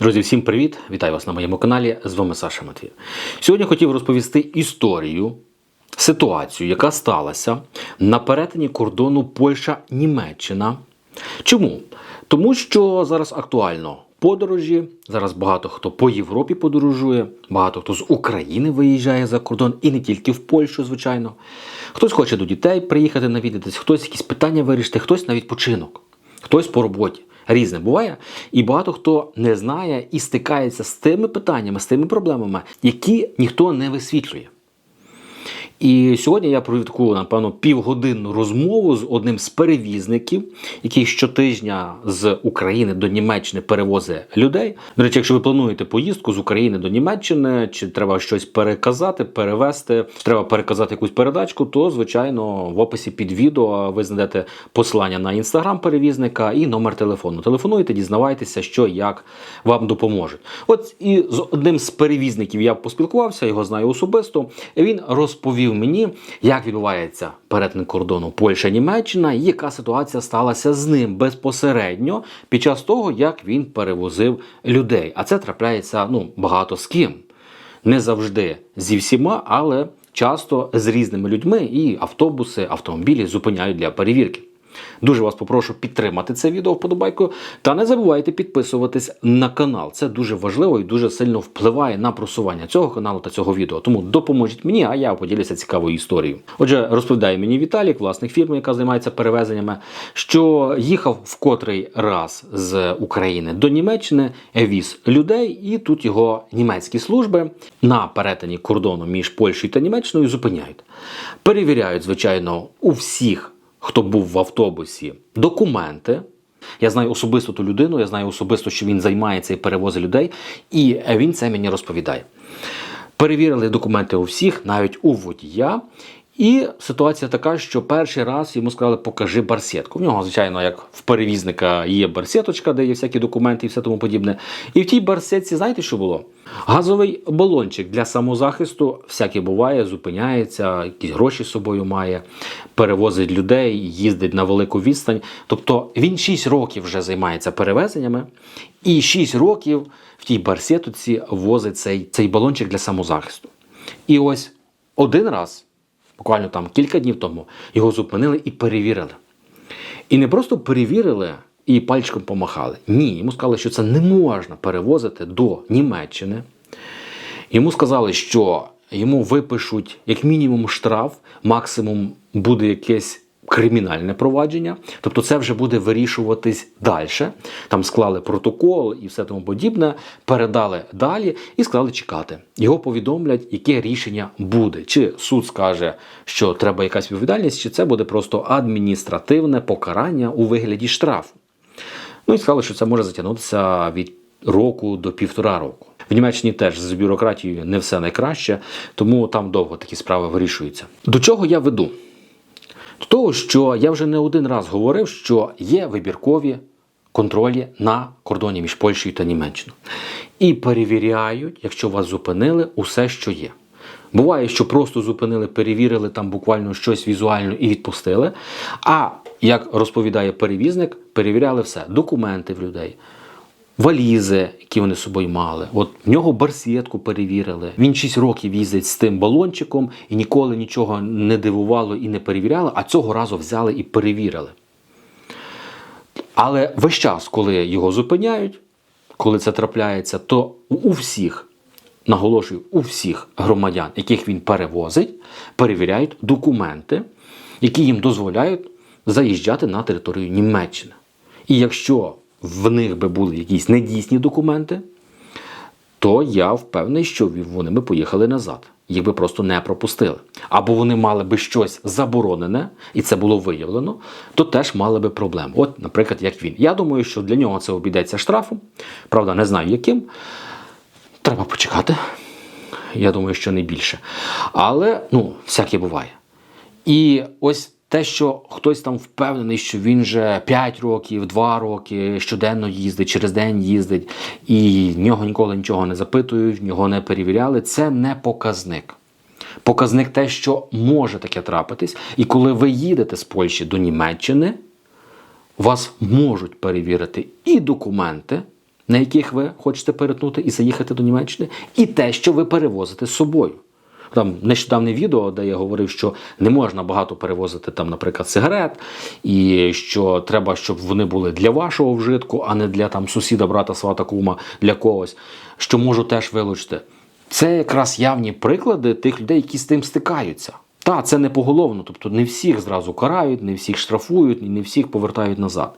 Друзі, всім привіт! Вітаю вас на моєму каналі. З вами Саша Матвій. Сьогодні хотів розповісти історію, ситуацію, яка сталася на перетині кордону Польща-Німеччина. Чому? Тому що зараз актуально подорожі. Зараз багато хто по Європі подорожує, багато хто з України виїжджає за кордон і не тільки в Польщу, звичайно. Хтось хоче до дітей приїхати навідатись, хтось якісь питання вирішити, хтось на відпочинок, хтось по роботі. Різне буває, і багато хто не знає і стикається з тими питаннями, з тими проблемами, які ніхто не висвітлює. І сьогодні я провів таку, напевно, півгодинну розмову з одним з перевізників, який щотижня з України до Німеччини перевозить людей. До речі, якщо ви плануєте поїздку з України до Німеччини, чи треба щось переказати, перевести, чи треба переказати якусь передачку, то звичайно в описі під відео ви знайдете посилання на інстаграм перевізника і номер телефону. Телефонуйте, дізнавайтеся, що як вам допоможуть. От і з одним з перевізників я поспілкувався, його знаю особисто. Він розповів мені, як відбувається перетин кордону Польща-Німеччина і яка ситуація сталася з ним безпосередньо під час того, як він перевозив людей. А це трапляється ну багато з ким. Не завжди зі всіма, але часто з різними людьми і автобуси, автомобілі зупиняють для перевірки. Дуже вас попрошу підтримати це відео вподобайкою та не забувайте підписуватись на канал. Це дуже важливо і дуже сильно впливає на просування цього каналу та цього відео. Тому допоможіть мені, а я поділюся цікавою історією. Отже, розповідає мені Віталік, власник фірми, яка займається перевезеннями, що їхав в котрий раз з України до Німеччини, віз людей, і тут його німецькі служби на перетині кордону між Польщею та Німеччиною зупиняють. Перевіряють, звичайно, у всіх хто був в автобусі, документи. Я знаю особисто ту людину, я знаю особисто, що він займається і перевозить людей, і він це мені розповідає. Перевірили документи у всіх, навіть у водія. І ситуація така, що перший раз йому сказали, покажи барсетку. В нього, звичайно, як в перевізника є барсеточка, де є всякі документи і все тому подібне. І в тій барсетці, знаєте, що було? Газовий балончик для самозахисту, всяке буває, зупиняється, якісь гроші з собою має, перевозить людей, їздить на велику відстань. Тобто він 6 років вже займається перевезеннями, і 6 років в тій барсетоці возить цей, цей балончик для самозахисту. І ось один раз буквально там кілька днів тому, його зупинили і перевірили. І не просто перевірили і пальчиком помахали. Ні, йому сказали, що це не можна перевозити до Німеччини. Йому сказали, що йому випишуть як мінімум штраф, максимум буде якесь кримінальне провадження. Тобто це вже буде вирішуватись далі. Там склали протокол і все тому подібне, передали далі і сказали чекати. Його повідомлять, яке рішення буде. Чи суд скаже, що треба якась відповідальність, чи це буде просто адміністративне покарання у вигляді штрафу. Ну і сказали, що це може затягнутися від року до півтора року. В Німеччині теж з бюрократією не все найкраще, тому там довго такі справи вирішуються. До чого я веду? До того, що я вже не один раз говорив, що є вибіркові контролі на кордоні між Польщею та Німеччиною. І перевіряють, якщо вас зупинили, усе, що є. Буває, що просто зупинили, перевірили там буквально щось візуально і відпустили. А як розповідає перевізник, перевіряли все: документи в людей, валізи, які вони з собою мали. От в нього барсетку перевірили. Він 6 років їздить з тим балончиком і ніколи нічого не дивувало і не перевіряло, а цього разу взяли і перевірили. Але весь час, коли його зупиняють, коли це трапляється, то у всіх, наголошую, у всіх громадян, яких він перевозить, перевіряють документи, які їм дозволяють заїжджати на територію Німеччини. І якщо в них би були якісь недійсні документи, то я впевнений, що вони би поїхали назад. Їх би просто не пропустили. Або вони мали би щось заборонене, і це було виявлено, то теж мали би проблему. От, наприклад, як він. Я думаю, що для нього це обійдеться штрафом. Правда, не знаю яким. Треба почекати. Я думаю, що не більше. Але ну, всяке буває. І ось те, що хтось там впевнений, що він вже 5 років, 2 роки щоденно їздить, через день їздить, і в нього ніколи нічого не запитують, в нього не перевіряли, це не показник. Показник те, що може таке трапитись. І коли ви їдете з Польщі до Німеччини, вас можуть перевірити і документи, на яких ви хочете перетнути і заїхати до Німеччини, і те, що ви перевозите з собою. Там нещодавне відео, де я говорив, що не можна багато перевозити там, наприклад, сигарет, і що треба, щоб вони були для вашого вжитку, а не для там сусіда, брата, свата, кума, для когось, що можу теж вилучити. Це якраз явні приклади тих людей, які з тим стикаються. Та, це не поголовно, тобто не всіх зразу карають, не всіх штрафують, не всіх повертають назад.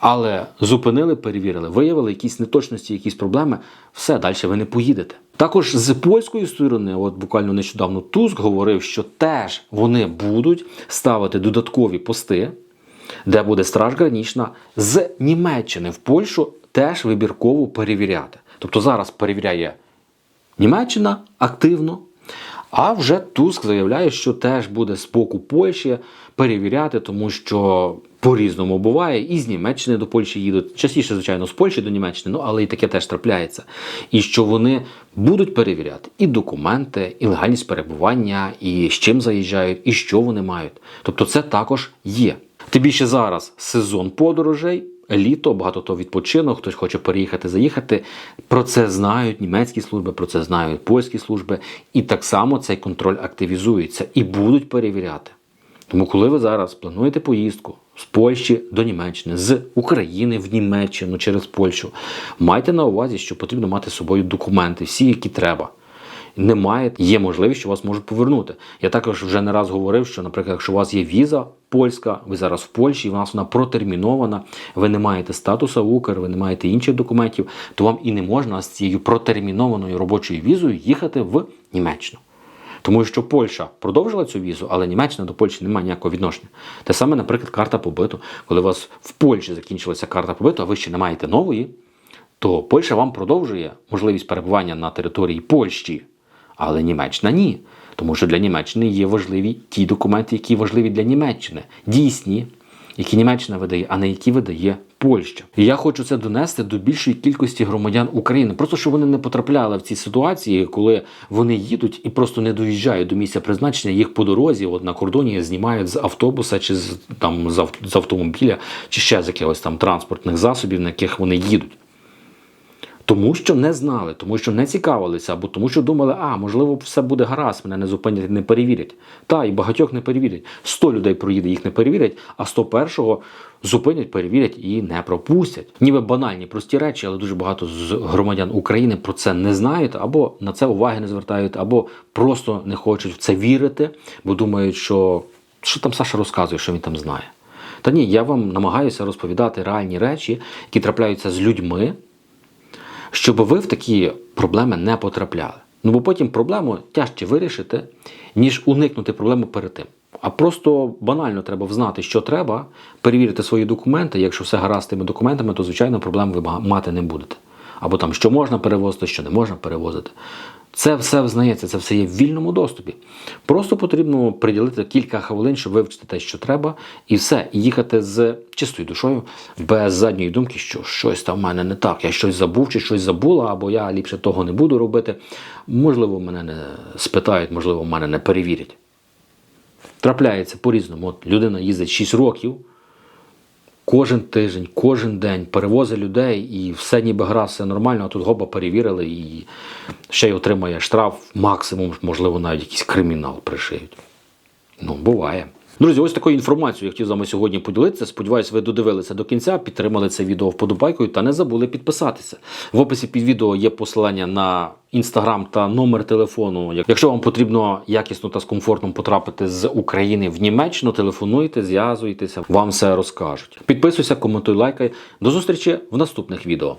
Але зупинили, перевірили, виявили якісь неточності, якісь проблеми, все, далі ви не поїдете. Також з польської сторони, от буквально нещодавно Туск говорив, що теж вони будуть ставити додаткові пости, де буде страж гранічна, з Німеччини в Польщу теж вибірково перевіряти. Тобто зараз перевіряє Німеччина активно, а вже Туск заявляє, що теж буде з боку Польщі перевіряти, тому що по-різному буває. І з Німеччини до Польщі їдуть. Частіше, звичайно, з Польщі до Німеччини, ну але і таке теж трапляється. І що вони будуть перевіряти і документи, і легальність перебування, і з чим заїжджають, і що вони мають. Тобто, це також є. Тим більше зараз сезон подорожей. Літо, багато хто відпочинок, хтось хоче переїхати, заїхати. Про це знають німецькі служби, про це знають польські служби. І так само цей контроль активізується і будуть перевіряти. Тому, коли ви зараз плануєте поїздку з Польщі до Німеччини, з України в Німеччину через Польщу, майте на увазі, що потрібно мати з собою документи, всі, які треба. Немає, є можливість, що вас можуть повернути. Я також вже не раз говорив, що, наприклад, якщо у вас є віза польська, ви зараз в Польщі, і у нас вона протермінована, ви не маєте статусу Укр, ви не маєте інших документів, то вам і не можна з цією протермінованою робочою візою їхати в Німеччину. Тому що Польща продовжила цю візу, але Німеччина до Польщі не має ніякого відношення. Те саме, наприклад, карта побиту. Коли у вас в Польщі закінчилася карта побиту, а ви ще не маєте нової, то Польща вам продовжує можливість перебування на території Польщі, але Німеччина ні. Тому що для Німеччини є важливі ті документи, які важливі для Німеччини, дійсні, які Німеччина видає, а не які видає Польща. І я хочу це донести до більшої кількості громадян України, просто щоб вони не потрапляли в ці ситуації, коли вони їдуть і просто не доїжджають до місця призначення. Їх по дорозі, от на кордоні, знімають з автобуса чи з там з автомобіля, чи ще з якихось там транспортних засобів, на яких вони їдуть. Тому що не знали, тому що не цікавилися, або тому, що думали, а можливо, все буде гаразд, мене не зупинять, не перевірять. Та і багатьох не перевірять. 100 людей проїде, їх не перевірять, а 101-го зупинять, перевірять і не пропустять. Ніби банальні прості речі, але дуже багато з громадян України про це не знають, або на це уваги не звертають, або просто не хочуть в це вірити, бо думають, що що там Саша розказує, що він там знає. Та ні, я вам намагаюся розповідати реальні речі, які трапляються з людьми щоб ви в такі проблеми не потрапляли. Ну бо потім проблему тяжче вирішити, ніж уникнути проблему перед тим. А просто банально треба взнати, що треба, перевірити свої документи. Якщо все гаразд з тими документами, то звичайно проблем ви мати не будете. Або там що можна перевозити, що не можна перевозити. Це все взнається, це все є в вільному доступі. Просто потрібно приділити кілька хвилин, щоб вивчити те, що треба, і все, і їхати з чистою душою, без задньої думки, що щось там в мене не так, я щось забув чи щось забула, або я ліпше того не буду робити. Можливо, мене не спитають, можливо, мене не перевірять. Трапляється по-різному. От людина їздить 6 років, кожен тиждень, кожен день перевозить людей, і все ніби гра, все нормально, а тут гоба перевірили і ще й отримає штраф, максимум, можливо, навіть якийсь кримінал пришиють. Ну, буває. Друзі, ось такою інформацією я хотів з вами сьогодні поділитися. Сподіваюсь, ви додивилися до кінця, підтримали це відео вподобайкою та не забули підписатися. В описі під відео є посилання на інстаграм та номер телефону. Якщо вам потрібно якісно та з комфортом потрапити з України в Німеччину, телефонуйте, зв'язуйтеся, вам все розкажуть. Підписуйся, коментуй, лайкай. До зустрічі в наступних відео.